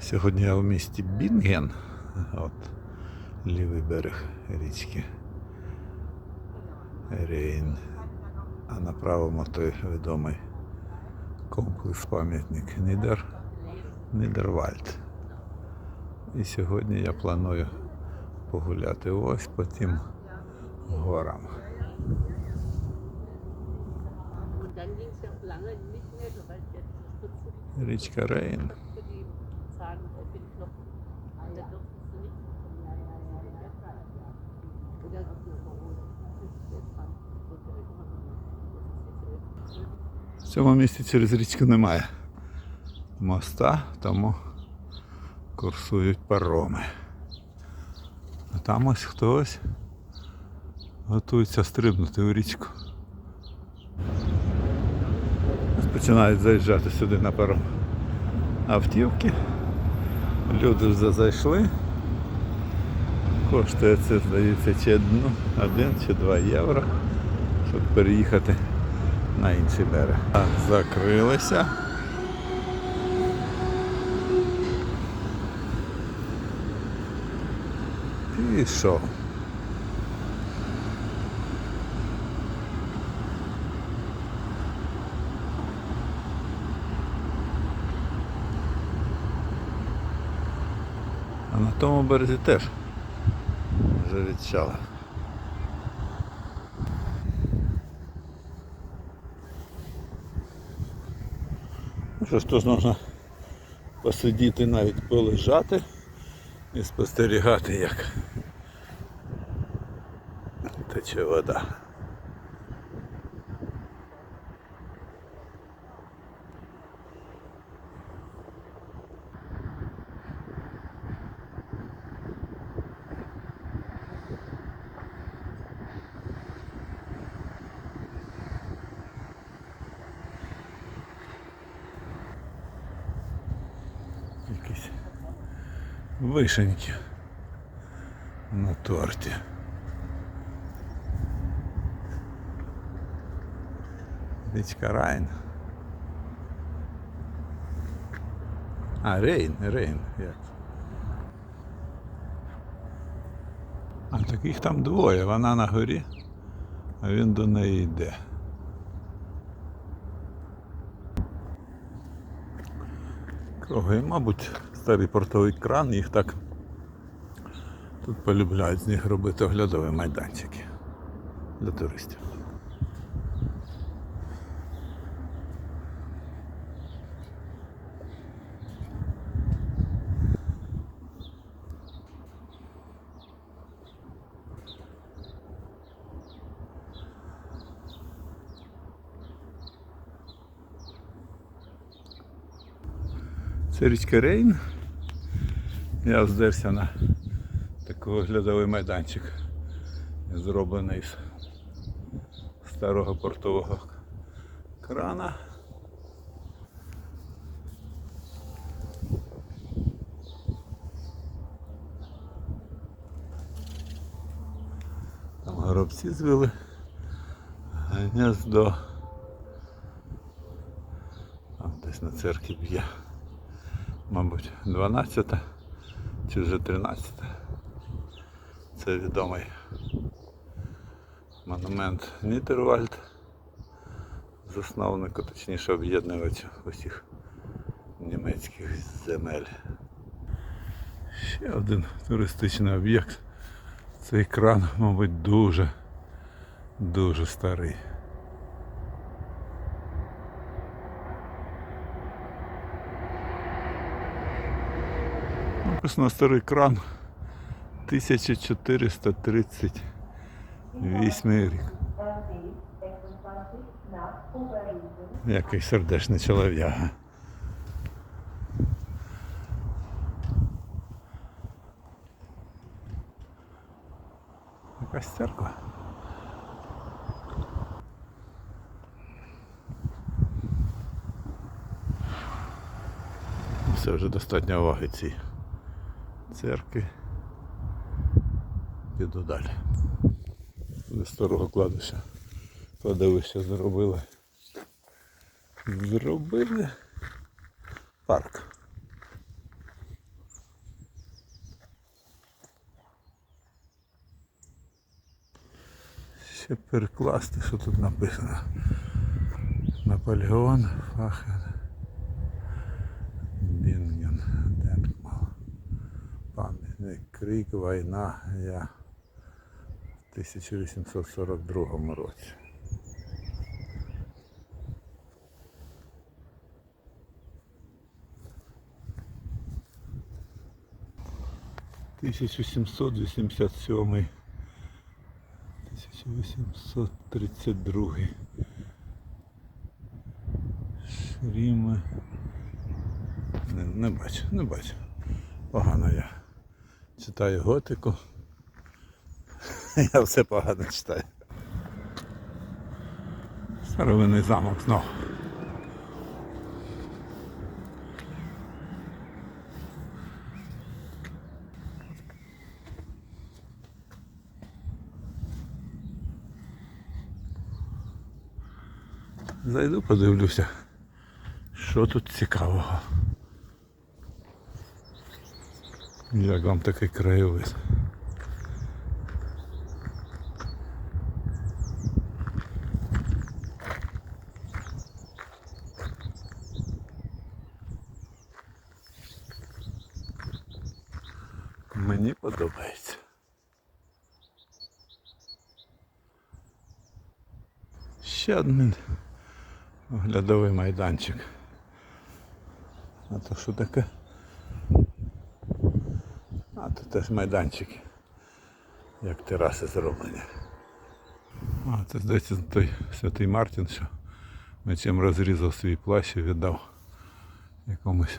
Сьогодні я в місті Бінген. От лівий берег річки Рейн. А на правому той відомий комплекс пам'ятник Нідер, Нідервальд. І сьогодні я планую погуляти ось по тим горам. Річка Рейн. Die Zahn äh, für die Knochen. Da durftest du nicht. Oder dran. Und irgendwann das ist В цьому місті через річку немає моста, тому курсують пароми. А там ось хтось готується стрибнути у річку. Починають заїжджати сюди на паром автівки. Люди вже зайшли. Коштує це, здається, чи одну, один чи два євро, щоб переїхати на інший берег. Закрилися. Пішов. А на тому березі теж відчали. Ну Що ж тут можна посидіти, навіть полежати і спостерігати, як тече вода. Якісь вишеньки на торті. Річка Райн. А, Рейн, Рейн. Як? А таких там двоє. Вона на горі, а він до неї йде. Круги, мабуть, старий портовий кран, їх так тут полюбляють з них робити оглядові майданчики для туристів. Це річка Рейн. Я здерся на такий оглядовий майданчик, зроблений з старого портового крана. Там горобці звели гнездо. Там десь на церкві б'є мабуть, 12 чи вже 13. Це відомий монумент Нідервальд, засновнику, точніше об'єднувачу усіх німецьких земель. Ще один туристичний об'єкт. Цей кран, мабуть, дуже, дуже старий. Написано старий кран 1438 рік. Який сердечний чолов'яга. Якась церква. Все вже достатньо уваги цій церкви. Піду далі. До старого кладовища. Подивися, зробили. Зробили парк. Ще перекласти, що тут написано. Наполеон, Фахен. Крик, війна. Я в 1842 році. Тисяча сімсот вісімдесят сьомий. 1832. Шріми. Не, не бачу, не бачу. Погано я читаю готику. Я все погано читаю. Старовинний замок знов. Зайду, подивлюся, що тут цікавого. Як вам такий краєвид? Мені подобається. Ще один оглядовий майданчик. А то що таке? То теж майданчик. Як тераси зроблені. А, це здається той святий Мартін, що мечем розрізав свій плащ і віддав якомусь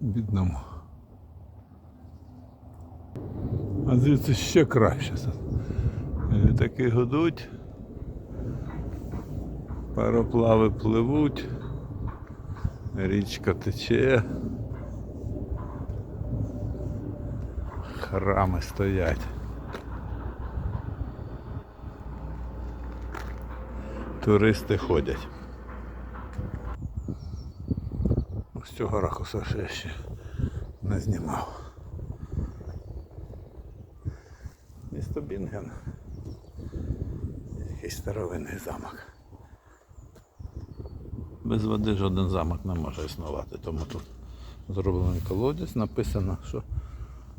бідному. А звідси ще краще. Літаки гудуть, пароплави пливуть, річка тече, храми стоять. Туристи ходять. З цього ракурсу ще ще не знімав. Місто Бінген. Якийсь старовинний замок. Без води жоден замок не може існувати, тому тут зроблений колодязь, написано, що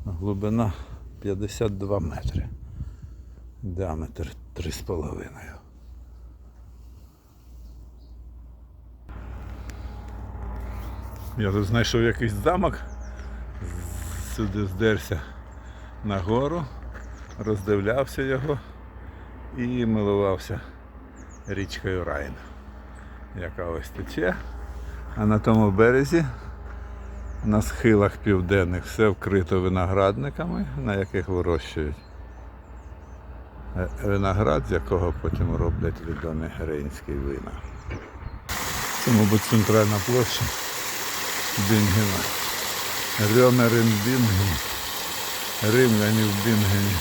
глибина 52 метри. Діаметр 3,5. Я тут знайшов якийсь замок, сюди здерся нагору. Роздивлявся його і милувався річкою Райн, яка ось тече. А на тому березі, на схилах південних, все вкрито виноградниками, на яких вирощують е, виноград, з якого потім роблять відомі грейнські вина. Це, мабуть, центральна площа Бінгена. Рьомерин Бінген. Римляні в Бінгені.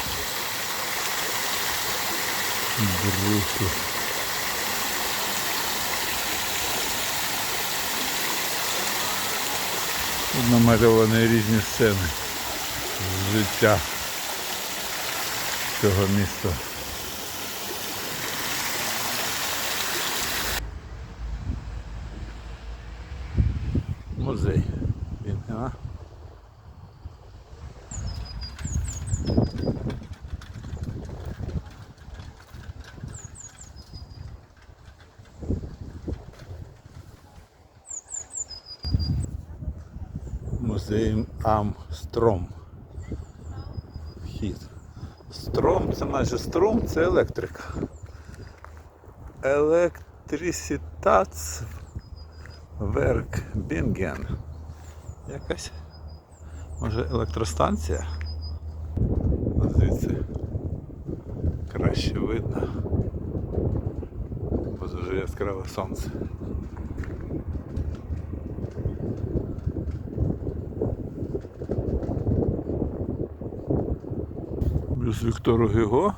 Друзі. Тут намальовані різні сцени життя цього міста. Дейм Ам Стром. Вхід. Стром, це майже струм, це електрика. Електрисітацверк Бінген. Якась може електростанція. Звідси краще видно. Бо дуже яскраве сонце. Дякуючись Віктору Гіго,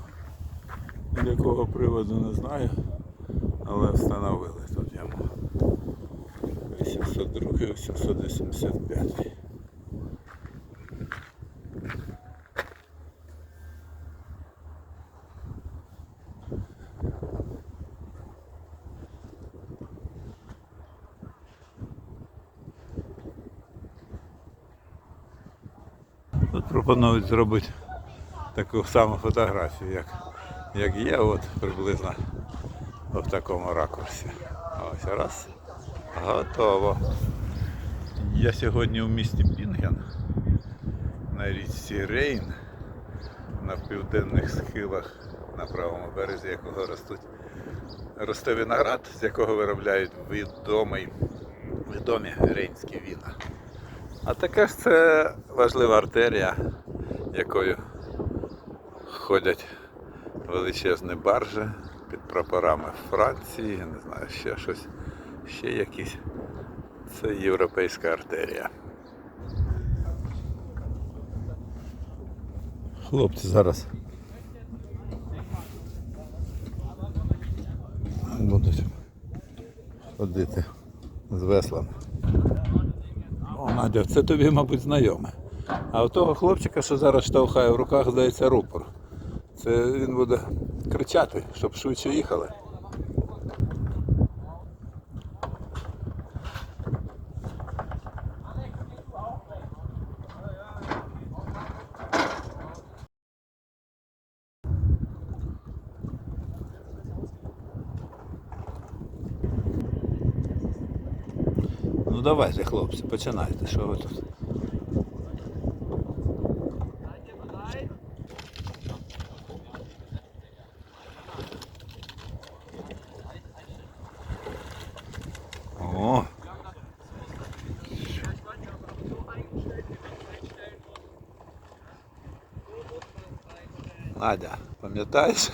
якого приводу не знаю, але встановили тут яму. 802-885. Тут пропонують зробити таку саму фотографію, як, як є, от приблизно в такому ракурсі. Ось раз. Готово. Я сьогодні у місті Пінген на річці Рейн на південних схилах на правому березі якого ростуть росте виноград, з якого виробляють відомий, відомі рейнські віна. А таке ж це важлива артерія, якою ходять величезні баржі під прапорами Франції, не знаю, ще щось, ще якісь. Це європейська артерія. Хлопці зараз будуть ходити з веслами. О, Надя, це тобі, мабуть, знайоме. А у того хлопчика, що зараз штовхає в руках, здається, рупор. Це він буде кричати, щоб швидше їхали. Ну давайте, хлопці, починайте. Що ви тут? О! Надя, пам'ятаєш?